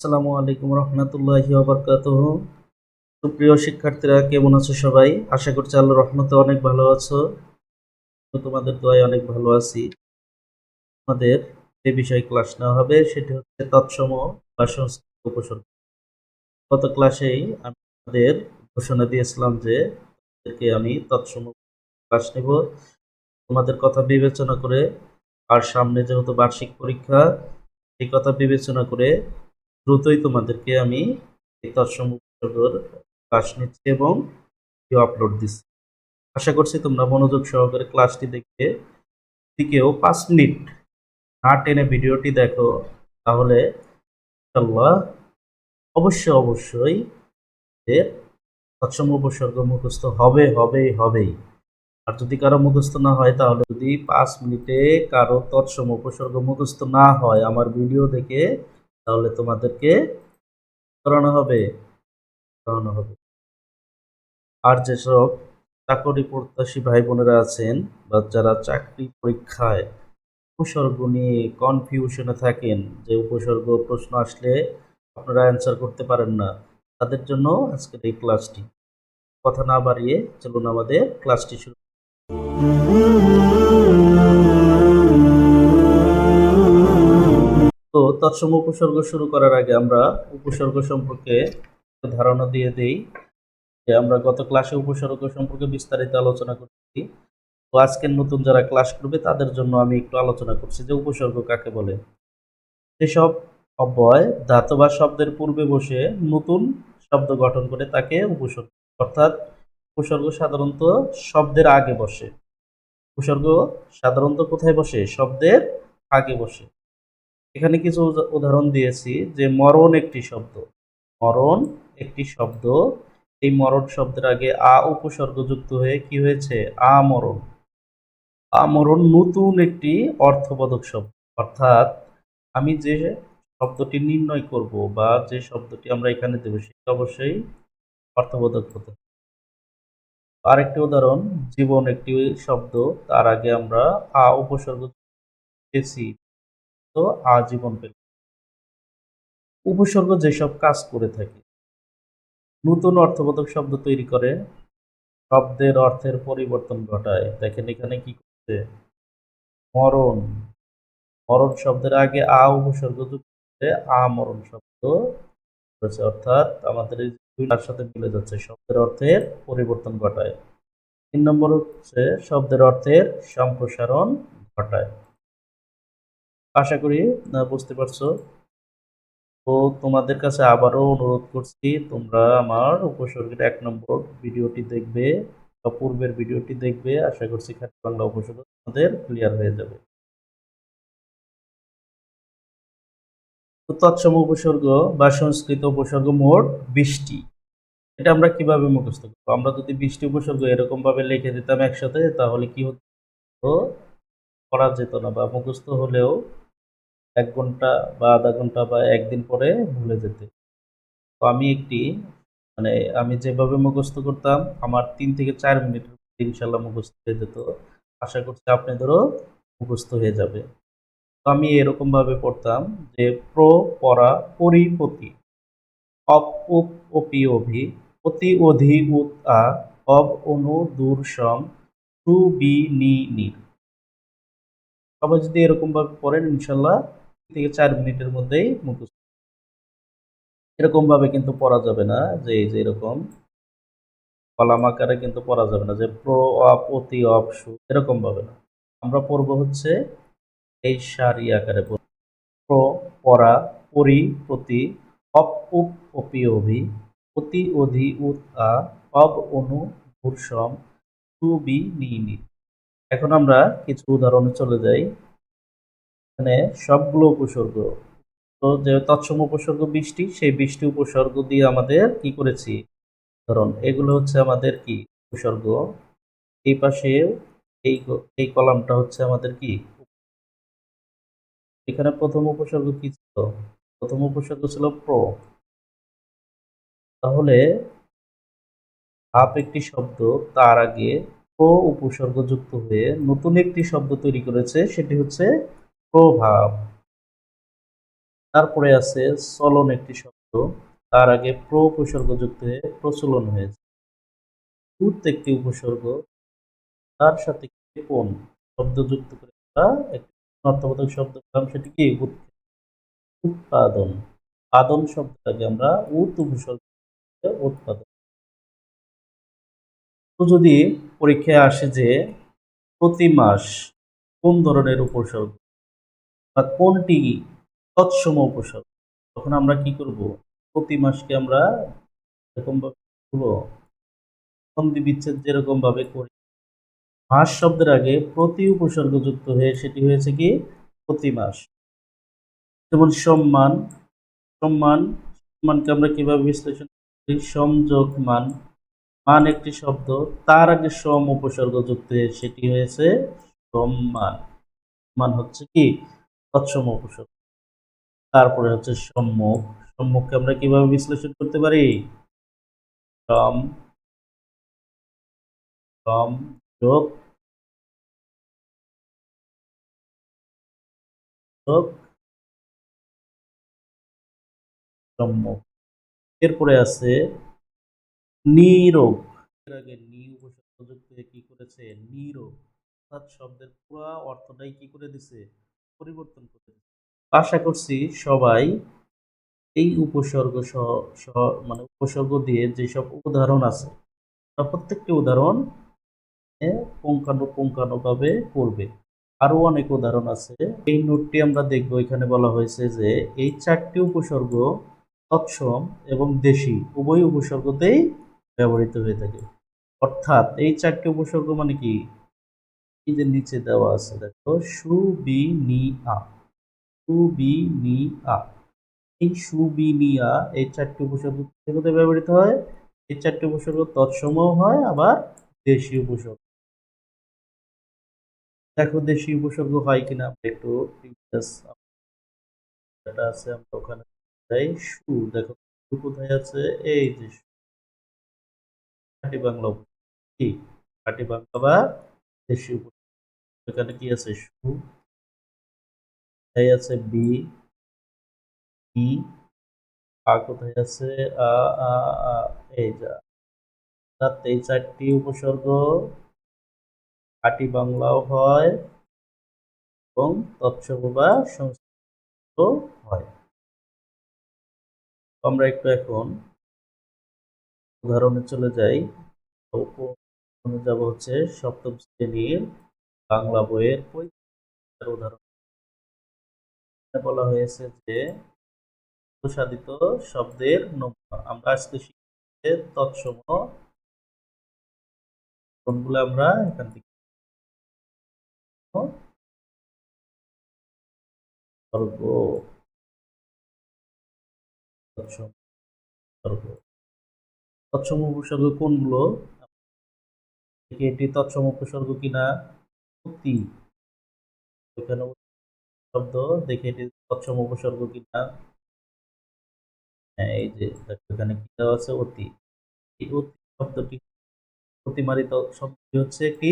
আসসালামু আলাইকুম রহমতুল্লাহি ওবরকাতুহ সুপ্রিয় শিক্ষার্থীরা, কেমন আছো সবাই? আশা করছি আল্লাহ রহমতে অনেক ভালো আছো। তোমাদের দোয়ায় অনেক ভালো আছি। আমাদের যে বিষয় ক্লাস নেওয়া হবে, সেটি হচ্ছে তৎসম বা সংস্কৃত উপসর্গ গত ক্লাসেই আমি আমাদের ঘোষণা দিয়েছিলাম যে তোমাদেরকে আমি তৎসম ক্লাস নেব। তোমাদের কথা বিবেচনা করে আর সামনে যেহেতু বার্ষিক পরীক্ষা এই কথা বিবেচনা করে দ্রুতই তোমাদেরকে আমি এই তৎসম ক্লাস নিচ্ছি এবং আপলোড দিচ্ছি। আশা করছি তোমরা মনোযোগ সহকারে ক্লাসটি দেখে যদি কেউ পাঁচ মিনিট না টেনে ভিডিওটি দেখো, তাহলে ইনশাল্লাহ অবশ্যই অবশ্যই এর তৎসম উপসর্গ মুখস্থ হবে হবে, হবেই। আর যদি কারও মুখস্থ না হয়, তাহলে যদি পাঁচ মিনিটে কারও তৎসম উপসর্গ মুখস্থ না হয়, আমার ভিডিও দেখে তাহলে তোমাদেরকে করানো হবে করানো হবে। আর যেসব চাকরি প্রত্যাশী ভাই বোনেরা আছেন বা যারা চাকরি পরীক্ষায় উপসর্গ নিয়ে কনফিউশনে থাকেন, যে উপসর্গ প্রশ্ন আসলে আপনারা অ্যান্সার করতে পারেন না, তাদের জন্য আজকের এই ক্লাসটি কথা না বাড়িয়ে চলুন আমাদের ক্লাসটি শুরু তৎসম উপসর্গ শুরু করার আগে আমরা উপসর্গ সম্পর্কে ধারণা দিয়ে দেই যে আমরা গত ক্লাসে উপসর্গ সম্পর্কে বিস্তারিত আলোচনা করছি। তো আজকের নতুন যারা ক্লাস করবে, তাদের জন্য আমি একটু আলোচনা করছি যে উপসর্গ কাকে বলে। যেসব অব্যয় ধাতু বা শব্দের পূর্বে বসে নতুন শব্দ গঠন করে তাকে উপসর্গ, অর্থাৎ উপসর্গ সাধারণত শব্দের আগে বসে। উপসর্গ সাধারণত কোথায় বসে? শব্দের আগে বসে। এখানে কিছু উদা- উদাহরণ দিয়েছি যে মরণ একটি শব্দ। মরণ একটি শব্দ। এই মরণ শব্দের আগে আ উপসর্গ যুক্ত হয়ে কি হয়েছে? আমরণ। আমরণ নতুন একটি অর্থবোধক শব্দ। অর্থাৎ আমি যে শব্দটি নির্ণয় করব বা যে শব্দটি আমরা এখানে দেব, সেটা অবশ্যই অর্থবোধক হতে আরেকটি উদাহরণ, জীবন একটি শব্দ। তার আগে আমরা আ উপসর্গ পেয়েছি। আজীবন পেল উপসর্গ যেসব কাজ করে থাকে, নতুন অর্থবোধক শব্দ তৈরি করে, শব্দের অর্থের পরিবর্তন ঘটায়। দেখেন এখানে কি করছে? মরণ। মরণ শব্দের আগে আ উপসর্গ যুক্ত করে আ মরণ শব্দ করেছে অর্থাৎ আমাদের এই সাথে মিলে যাচ্ছে, শব্দের অর্থের পরিবর্তন ঘটায়। তিন নম্বর হচ্ছে শব্দের অর্থের সম্প্রসারণ ঘটায়। আশা করি বুঝতে পারছ। তো তোমাদের কাছে আবারও অনুরোধ করছি, তোমরা আমার উপসর্গের এক নম্বর ভিডিওটি দেখবে বা পূর্বের ভিডিওটি দেখবে। আশা করছি খাঁটি বাংলা উপসর্গ তোমাদের ক্লিয়ার হয়ে যাবে। তৎসম উপসর্গ বা সংস্কৃত উপসর্গ মোট বিশটি। এটা আমরা কীভাবে মুখস্থ করব? আমরা যদি বিশটি উপসর্গ এরকম ভাবে লিখে দিতাম একসাথে, তাহলে কি হতো? করা যেত না বা মুখস্থ হলেও এক ঘণ্টা বা আধা ঘণ্টা বা একদিন পরে ভুলে যেতে। তো আমি একটি মানে আমি যেভাবে মুখস্থ করতাম, আমার তিন থেকে চার মধ্যে ইনশাল্লাহ মুখস্থ হয়ে যেত। আশা করছি আপনাদেরও মুখস্থ হয়ে যাবে। তো আমি এরকমভাবে পড়তাম যে প্র পরা পরিপতি, অপ, উপ, অপি, অভি, অতি, অধি, উত, আ, অব, অনু, দূর, সম টু বি, নি নির সবাই যদি এরকমভাবে পড়েন ইনশাল্লাহ থেকে চার মিনিটের মধ্যেই মুখস্থ। এরকম ভাবে কিন্তু পড়া যাবে না, যে যে এরকম কলাম আকারে কিন্তু পড়া যাবে না, যে প্র, অপ, অতি, অপ, সু এরকম ভাবে না। আমরা পড়ব হচ্ছে এই সারি আকারে। প্র পরা পরি, প্রতি, অপ, উপ, অপি, অভি, অতি, অধি, উত, আ, অব, অনু ভূর্সম টু বি নি। এখন আমরা কিছু উদাহরণে চলে যাই। এখানে সবগুলো উপসর্গ। তো যে তৎসম উপসর্গ বৃষ্টি, সেই বৃষ্টি উপসর্গ দিয়ে আমাদের কি করেছি? ধরুন, এগুলো হচ্ছে আমাদের কি উপসর্গ? এই পাশে এই এই কলামটা হচ্ছে আমাদের কি? এখানে প্রথম উপসর্গ কি ছিল? প্রথম উপসর্গ ছিল প্র। তাহলে আপ একটি শব্দ, তার আগে প্র উপসর্গ যুক্ত হয়ে নতুন একটি শব্দ তৈরি করেছে, সেটি হচ্ছে প্রভাব। তারপরে আছে চলন একটি শব্দ। তার আগে প্র উপসর্গ যুক্ত হয়ে প্রচলন হয়েছে। উত একটি উপসর্গ, তার সাথে কোন শব্দ যুক্ত করে একটি অর্থবোধক শব্দ সেটি কি? উৎ- উৎপাদন। পাদন শব্দটাকে আমরা উত উপসর্গ উৎপাদন। তো যদি পরীক্ষায় আসে যে প্রতি মাস কোন ধরনের উপসর্গ বা কোনটি তৎসম উপসর্গ? তখন আমরা কি করব? প্রতি মাসকে আমরা এরকম ভাবে করব। সন্ধি বিচ্ছেদ যেরকম ভাবে করি। মাস শব্দের আগে প্রতি উপসর্গ যুক্ত হয়ে সেটি হয়েছে কি? প্রতি মাস। যেমন সম্মান সম্মান, সম্মানকে আমরা কীভাবে বিশ্লেষণ করি? সমযোগ মান। মান একটি শব্দ, তার আগে সম উপসর্গ যুক্ত হয়ে সেটি হয়েছে সম্মান। মান হচ্ছে কি? তৎসম উপসর্গ তারপরে হচ্ছে সম্মুখ। সম্মুখকে আমরা কীভাবে বিশ্লেষণ করতে পারি? সম সম, যোগ সম্মুখ। এরপরে আছে নিরোগ এর আগে নি উপসর্গ যুক্ত কি করেছে? নিরোগ অর্থাৎ শব্দের পুরো অর্থটাই কি করে দিছে? পরিবর্তন করে। দিছে আশা করছি সবাই এই উপসর্গ সহ মানে উপসর্গ দিয়ে যেসব উদাহরণ আছে তা প্রত্যেকটি উদাহরণ, এ পুঙ্খানু পুঙ্খানুভাবে করবে আরও অনেক উদাহরণ আছে। এই নোটটি আমরা দেখব, এখানে বলা হয়েছে যে এই চারটি উপসর্গ তৎসম এবং দেশি, উভয় উপসর্গতেই ব্যবহৃত হয়ে থাকে। অর্থাৎ এই চারটি উপসর্গ মানে কি? এই নিচে দেওয়া আছে, দেখো সু বি নি আ সু বি নি আ এই সু বি নি আ এই চারটি উপসর্গ কোথায় ব্যবহৃত হয়? এই চারটি উপসর্গ তৎসমও হয়, আবার দেশি উপসর্গ। দেখো দেশি উপসর্গ হয় কিনা, আমরা একটু আছে আমরা ওখানে যাই সু, দেখো, সু কোথায় আছে? এই যে। খাঁটি বাংলা। কি? খাঁটি বাংলা বা দেশি উপসর্গ। এখানে কি আছে? সু, কোথায় আছে? বি, ই, আ, কোথায় আছে? আ আ আ এই যা। অর্থাৎ এই চারটি উপসর্গ খাঁটি বাংলাও হয় এবং তৎসব বা সংস্কৃত হয়। আমরা একটু এখন উদাহরণে চলে যাই। যাব হচ্ছে সপ্তম শ্রেণির বাংলা বইয়ের পরীক্ষার উদাহরণ। বলা হয়েছে যে প্রসাদিত শব্দের নমুনা আমরা আজকে শিখতে তৎসম আমরা এখান থেকে তৎসম উপসর্গ কোনগুলো? এটি তৎসম উপসর্গ কিনা? অতি এখানে শব্দ দেখে এটি তৎসম উপসর্গ কিনা হ্যাঁ এই যে এখানে কি দেওয়া আছে? অতি। এই অতি শব্দটি অতিমারিত শব্দটি হচ্ছে একটি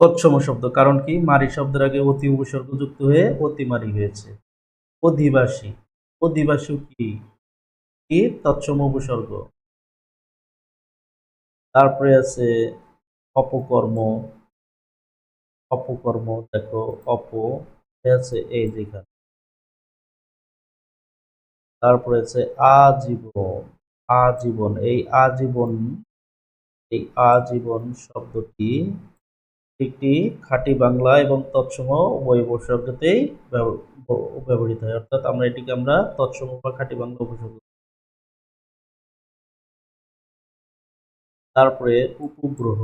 তৎসম শব্দ। কারণ কি? মারি শব্দের আগে অতি উপসর্গ যুক্ত হয়ে অতিমারি হয়েছে। অধিবাসী। অধিবাসী কি? কি? তৎসম উপসর্গ। তারপরে আছে অপকর্ম। অপকর্ম দেখো, অপ আছে এই যেখানে। তারপরে আছে আজীবন আজীবন, এই আজীবন এই আজীবন শব্দটি একটি খাঁটি বাংলা এবং তৎসম উভয় উপসর্গতেই ব্যব- ব্যবহৃত হয়। অর্থাৎ আমরা এটিকে আমরা তৎসম বা খাঁটি বাংলা উপসর্গ তারপরে উপগ্রহ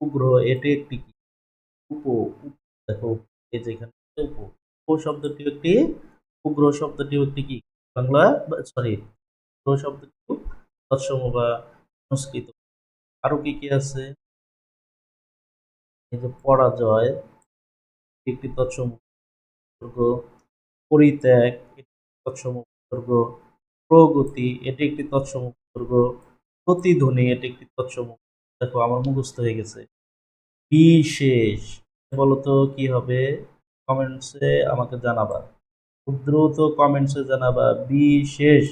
উপগ্রহ এটি একটি কি? উপ দেখো, এই যেখানে উপ। উপ শব্দটি একটি উপগ্রহ শব্দটি একটি কি? বাংলা সরি উপগ্রহ শব্দটি তৎসম বা সংস্কৃত। আরও কি কি আছে? এই যে পরাজয়, একটি তৎসম উপসর্গ পরিত্যাগ তৎসম উপসর্গ প্রগতি, এটি একটি তৎসম উপসর্গ প্রতিধ্বনি, এটি একটি তৎসম দেখো, আমার মুখস্থ হয়ে গেছে। বিশেষ। বলতো, কি হবে? কমেন্টসে আমাকে জানাবা। খুব দ্রুত কমেন্টসে জানাবা বিশেষ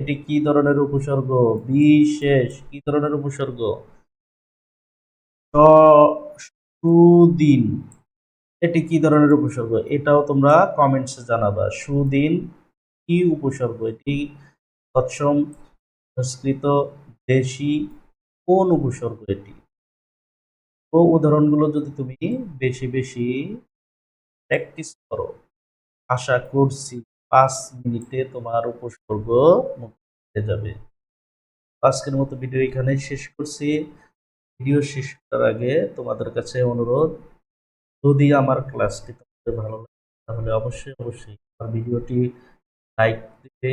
এটি কি ধরনের উপসর্গ? বিশেষ কি ধরনের উপসর্গ? সুদিন এটি কি ধরনের উপসর্গ? এটাও তোমরা কমেন্টসে জানাবা। সুদিন কি উপসর্গ? এটি তৎসম, সংস্কৃত, দেশি, কোন উপসর্গ এটি? ও উদাহরণগুলো যদি তুমি বেশি বেশি প্র্যাকটিস করো, আশা করছি পাঁচ মিনিটে তোমার উপসর্গ হয়ে যাবে। আজকের মতো ভিডিও এখানে শেষ করছি। ভিডিও শেষ করার আগে তোমাদের কাছে অনুরোধ, যদি আমার ক্লাসটি তোমাদের ভালো লাগে, তাহলে অবশ্যই অবশ্যই আমার ভিডিওটি লাইক দিবে।